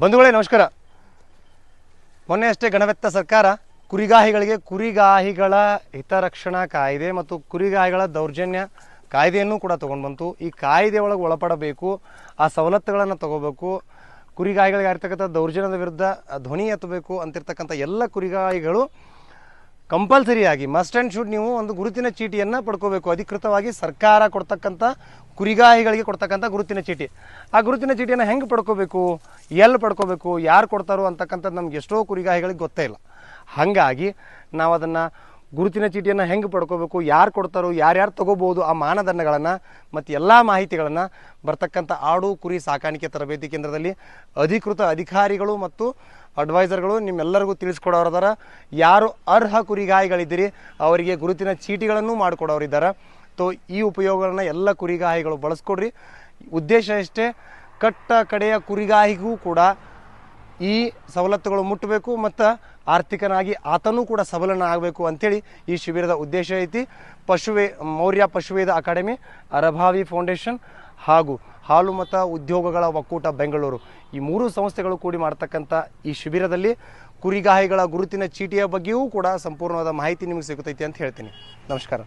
ಬಂಧುಗಳೇ, ನಮಸ್ಕಾರ. ಮೊನ್ನೆ ಅಷ್ಟೇ ಗಣವೆತ್ತ ಸರ್ಕಾರ ಕುರಿಗಾಹಿಗಳಿಗೆ ಕುರಿಗಾಹಿಗಳ ಹಿತರಕ್ಷಣಾ ಕಾಯ್ದೆ ಮತ್ತು ಕುರಿಗಾಹಿಗಳ ದೌರ್ಜನ್ಯ ಕಾಯ್ದೆಯನ್ನು ಕೂಡ ತೊಗೊಂಡು ಬಂತು ಈ ಕಾಯ್ದೆ ಒಳಗೆ ಒಳಪಡಬೇಕು, ಆ ಸವಲತ್ತುಗಳನ್ನು ತಗೋಬೇಕು, ಕುರಿಗಾಹಿಗಳಿಗೆ ಆಗಿರ್ತಕ್ಕಂಥ ದೌರ್ಜನ್ಯದ ವಿರುದ್ಧ ಧ್ವನಿ ಎತ್ತಬೇಕು ಅಂತಿರ್ತಕ್ಕಂಥ ಎಲ್ಲ ಕುರಿಗಾಹಿಗಳು ಕಂಪಲ್ಸರಿಯಾಗಿ ಮಸ್ಟ್ ಆ್ಯಂಡ್ ಶುಡ್ ನೀವು ಒಂದು ಗುರುತಿನ ಚೀಟಿಯನ್ನು ಪಡ್ಕೋಬೇಕು. ಅಧಿಕೃತವಾಗಿ ಸರ್ಕಾರ ಕೊಡ್ತಕ್ಕಂಥ ಕುರಿಗಾಹಿಗಳಿಗೆ ಕೊಡ್ತಕ್ಕಂಥ ಗುರುತಿನ ಚೀಟಿ. ಆ ಗುರುತಿನ ಚೀಟಿಯನ್ನು ಹೆಂಗೆ ಪಡ್ಕೋಬೇಕು? ಎಲ್ಲಿ ಪಡ್ಕೋಬೇಕು? ಯಾರು ಕೊಡ್ತಾರೋ ಅಂತಕ್ಕಂಥದ್ದು ನಮ್ಗೆ ಎಷ್ಟೋ ಕುರಿಗಾಹಿಗಳಿಗೆ ಗೊತ್ತೇ ಇಲ್ಲ. ಹಾಗಾಗಿ ನಾವು ಅದನ್ನು ಗುರುತಿನ ಚೀಟಿಯನ್ನು ಹೆಂಗೆ ಪಡ್ಕೋಬೇಕು? ಯಾರು ಕೊಡ್ತಾರೋ, ಯಾರ್ಯಾರು ತೊಗೋಬೋದು ಆ ಮಾನದಂಡಗಳನ್ನು ಮತ್ತು ಎಲ್ಲ ಮಾಹಿತಿಗಳನ್ನು ಬರ್ತಕ್ಕಂಥ ಆಡು, ಕುರಿ ಸಾಕಾಣಿಕೆ ತರಬೇತಿ ಕೇಂದ್ರದಲ್ಲಿ ಅಧಿಕೃತ ಅಧಿಕಾರಿಗಳು ಮತ್ತು ಅಡ್ವೈಸರ್ಗಳು ನಿಮ್ಮೆಲ್ಲರಿಗೂ ತಿಳಿಸ್ಕೊಡೋರದಾರ ಯಾರು ಅರ್ಹ ಕುರಿಗಾಯಿಗಳಿದ್ದೀರಿ, ಅವರಿಗೆ ಗುರುತಿನ ಚೀಟಿಗಳನ್ನು ಮಾಡಿಕೊಡೋರಿದ್ದಾರೆ. ತೋ ಈ ಉಪಯೋಗಗಳನ್ನ ಎಲ್ಲ ಕುರಿಗಾಹಿಗಳು ಬಳಸ್ಕೊಡ್ರಿ. ಉದ್ದೇಶ ಇಷ್ಟೇ ಕಟ್ಟ ಕಡೆಯ ಕುರಿಗಾಹಿಗೂ ಕೂಡ ಈ ಸವಲತ್ತುಗಳು ಮುಟ್ಟಬೇಕು ಮತ್ತು ಆರ್ಥಿಕನಾಗಿ ಆತನೂ ಕೂಡ ಸಬಲನ ಆಗಬೇಕು ಅಂಥೇಳಿ ಈ ಶಿಬಿರದ ಉದ್ದೇಶ ಐತಿ. ಪಶುವೆ, ಮೌರ್ಯ ಪಶುವೇದ ಅಕಾಡೆಮಿ, ಅರಭಾವಿ ಫೌಂಡೇಶನ್ ಹಾಗೂ ಹಾಲು ಮತ್ತು ಉದ್ಯೋಗಗಳ ಒಕ್ಕೂಟ ಬೆಂಗಳೂರು. ಈ ಮೂರು ಸಂಸ್ಥೆಗಳು ಕೂಡಿ ಮಾಡ್ತಕ್ಕಂಥ ಈ ಶಿಬಿರದಲ್ಲಿ ಕುರಿಗಾಹಿಗಳ ಗುರುತಿನ ಚೀಟಿಯ ಬಗ್ಗೆಯೂ ಕೂಡ ಸಂಪೂರ್ಣವಾದ ಮಾಹಿತಿ ನಿಮಗೆ ಸಿಗುತ್ತೈತಿ ಅಂತ ಹೇಳ್ತೀನಿ. ನಮಸ್ಕಾರ.